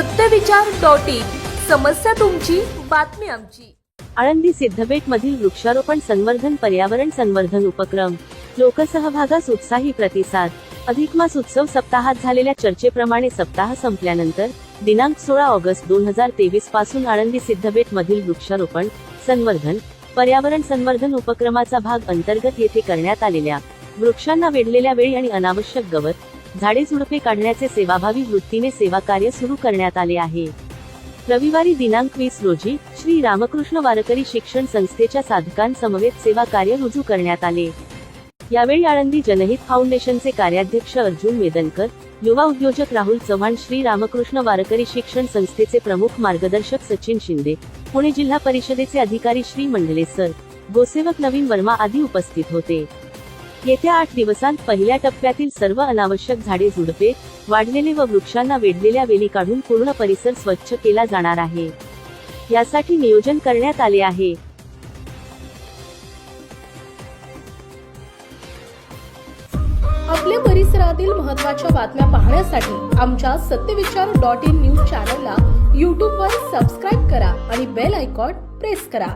सत्यविचार dot in. समस्या तुमची बातमी आमची. आळंदी सिद्धबेट मधील वृक्षारोपण संवर्धन पर्यावरण संवर्धन उपक्रम. लोकसहभागास उत्साही प्रतिसाद. अधिक मास उत्सव सप्ताहात झालेल्या चर्चेप्रमाणे सप्ताह संपल्यानंतर दिनांक सोळा ऑगस्ट दोन हजार तेवीसपासून आळंदी सिद्धबेट मधील वृक्षारोपण संवर्धन पर्यावरण संवर्धन उपक्रमाचा भाग अंतर्गत येथे करण्यात आलेल्या वृक्षांना वेढलेल्या वेळी आणि अनावश्यक गवत झाडे झुडपे काढण्याचे सेवाभावी वृत्तीने सेवा कार्य सुरू करण्यात आले आहे. रविवारी दिनांक वीस रोजी श्री रामकृष्ण वारकरी शिक्षण संस्थेच्या साधकांसमवेत सेवा कार्य रुजू करण्यात आले. यावेळी आळंदी जनहित फाउंडेशनचे कार्याध्यक्ष अर्जुन वेदनकर युवा उद्योजक राहुल चव्हाण श्री रामकृष्ण वारकरी शिक्षण संस्थेचे प्रमुख मार्गदर्शक सचिन शिंदे पुणे जिल्हा परिषदेचे अधिकारी श्री मंडले सर गोसेवक नवीन वर्मा आदी उपस्थित होते. येत्या आठ दिवसांत पहिल्या टप्प्यातील सर्व अनावश्यक झाडे झुडपे वाढलेले व वृक्षांना वेढलेल्या वेली काढून पूर्ण परिसर स्वच्छ केला जाणार आहे. यासाठी नियोजन करण्यात आले आहे. आपल्या परिसरातील महत्त्वाच्या बातम्या पाहण्यासाठी आमच्या सत्यविचार डॉट इन न्यूज चॅनलला यूट्यूबवर सबस्क्राईब करा आणि बेल आयकॉन प्रेस करा.